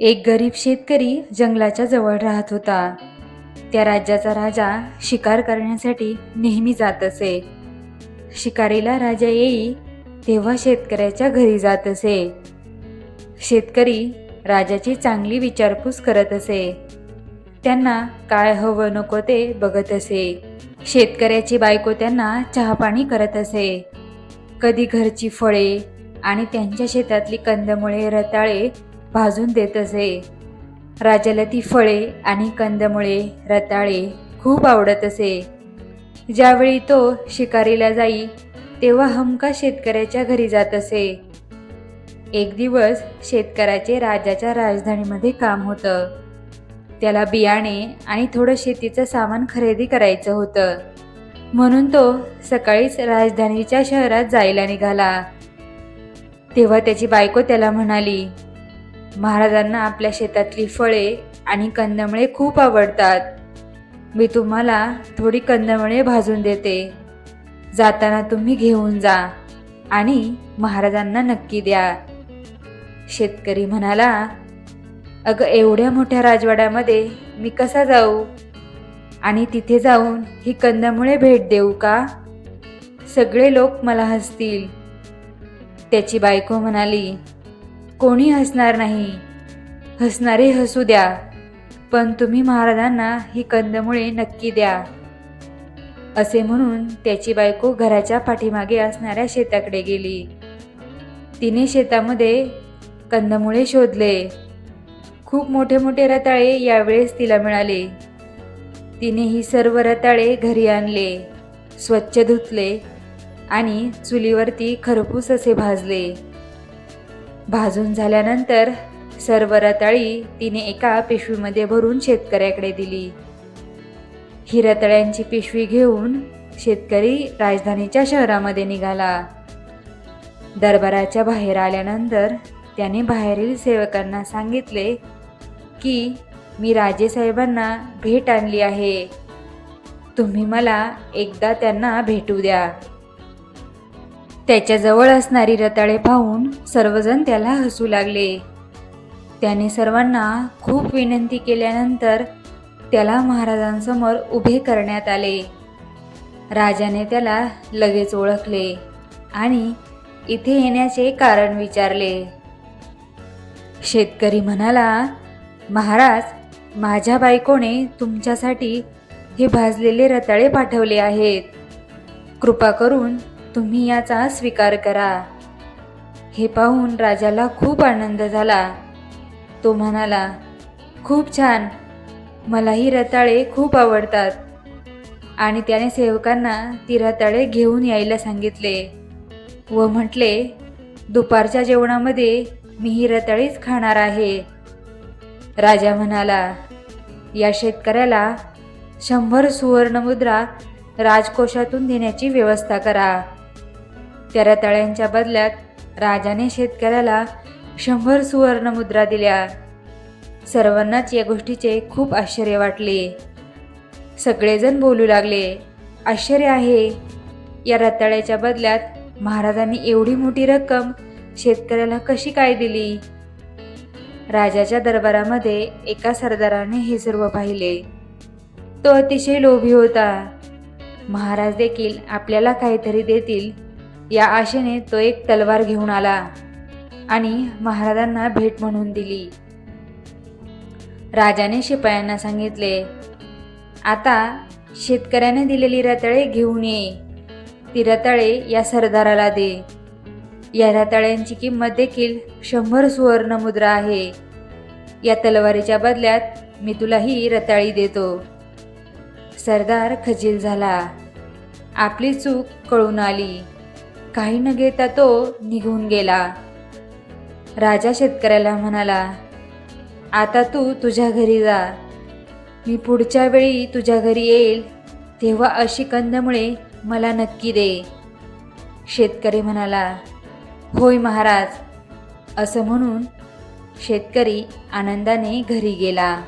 एक गरीब शेतकरी जंगलाच्या जवळ राहत होता. त्या राज्याचा राजा शिकार करण्यासाठी नेहमी जात असे. शिकारीला राजा येई तेव्हा शेतकऱ्याच्या घरी जात असे. शेतकरी राजाची चांगली विचारपूस करत असे. त्यांना काय हवं नको ते बघत असे. शेतकऱ्याची बायको त्यांना चहापाणी करत असे. कधी घरची फळे आणि त्यांच्या शेतातली कंदमुळे रताळे भाजून देत असे. राजाला ती फळे आणि कंदमुळे रताळे खूप आवडत असे. ज्यावेळी तो शिकारीला जाई तेव्हा हमका शेतकऱ्याच्या घरी जात असे. एक दिवस शेतकऱ्याचे राजाच्या राजधानीमध्ये काम होतं. त्याला बियाणे आणि थोडं शेतीचं सामान खरेदी करायचं होतं. म्हणून तो सकाळीच राजधानीच्या शहरात जायला निघाला. तेव्हा त्याची बायको त्याला म्हणाली महाराजांना आपल्या शेतातली फळे आणि कंदमुळे खूप आवडतात. मी तुम्हाला थोडी कंदमुळे भाजून देते. जाताना तुम्ही घेऊन जा आणि महाराजांना नक्की द्या. शेतकरी म्हणाला अगं एवढ्या मोठ्या राजवाड्यामध्ये मी कसा जाऊ? आणि तिथे जाऊन ही कंदमुळे भेट देऊ का? सगळे लोक मला हसतील. त्याची बायको म्हणाली कोणी हसणार नाही. हसणारे हसू द्या पण तुम्ही महाराजांना ही कंदमुळे नक्की द्या. असे म्हणून त्याची बायको घराच्या पाठीमागे असणाऱ्या शेताकडे गेली. तिने शेतामध्ये कंदमुळे शोधले. खूप मोठे मोठे रताळे यावेळेस तिला मिळाले. तिने ही सर्व रताळे घरी आणले स्वच्छ धुतले आणि चुलीवरती खरपूस असे भाजले. भाजून झाल्यानंतर सर्व रताळी तिने एका पिशवीमध्ये भरून शेतकऱ्याकडे दिली. ही रताळ्यांची पिशवी घेऊन शेतकरी राजधानीच्या शहरामध्ये निघाला. दरबाराच्या बाहेर आल्यानंतर त्याने बाहेरील सेवकांना सांगितले की मी राजेसाहेबांना भेट आणली आहे. तुम्ही मला एकदा त्यांना भेटू द्या. त्याच्याजवळ असणारी रताळे पाहून सर्वजण त्याला हसू लागले. त्याने सर्वांना खूप विनंती केल्यानंतर त्याला महाराजांसमोर उभे करण्यात आले. राजाने त्याला लगेच ओळखले आणि इथे येण्याचे कारण विचारले. शेतकरी म्हणाला महाराज माझ्या बायकोने तुमच्यासाठी हे भाजलेले रताळे पाठवले आहेत. कृपा करून तुम्ही याचा स्वीकार करा. हे पाहून राजाला खूप आनंद झाला. तो म्हणाला खूप छान. मलाही रताळे खूप आवडतात. आणि त्याने सेवकांना ती रताळे घेऊन यायला सांगितले व म्हटले दुपारच्या जेवणामध्ये मी ही रताळीच खाणार आहे. राजा म्हणाला या शेतकऱ्याला शंभर सुवर्णमुद्रा राजकोषातून देण्याची व्यवस्था करा. त्या रताळ्यांच्या बदल्यात राजाने शेतकऱ्याला शंभर सुवर्णमुद्रा दिल्या. सर्वांनाच या गोष्टीचे खूप आश्चर्य वाटले. सगळेजण बोलू लागले आश्चर्य आहे. या रताळ्याच्या बदल्यात महाराजांनी एवढी मोठी रक्कम शेतकऱ्याला कशी काय दिली? राजाच्या दरबारामध्ये एका सरदाराने हे सर्व पाहिले. तो अतिशय लोभी होता. महाराज देखील आपल्याला काहीतरी देतील. या आशेने तो एक तलवार घेऊन आला आणि महाराजांना भेट म्हणून दिली. राजाने शिपायांना सांगितले आता शेतकऱ्याने दिलेली रताळे घेऊन ये. ती रताळे या सरदाराला दे. या रताळ्यांची किंमत देखील शंभर सुवर्ण मुद्रा आहे. या तलवारीच्या बदल्यात मी तुला ही रताळी देतो. सरदार खजील झाला. आपली चूक कळून आली. काही न घेता तो निघून गेला. राजा शेतकऱ्याला म्हणाला आता तू तुझ्या घरी जा. मी पुढच्या वेळी तुझ्या घरी येईल तेव्हा अशी कंदमुळे मला नक्की दे. शेतकरी म्हणाला होय महाराज. असं म्हणून शेतकरी आनंदाने घरी गेला.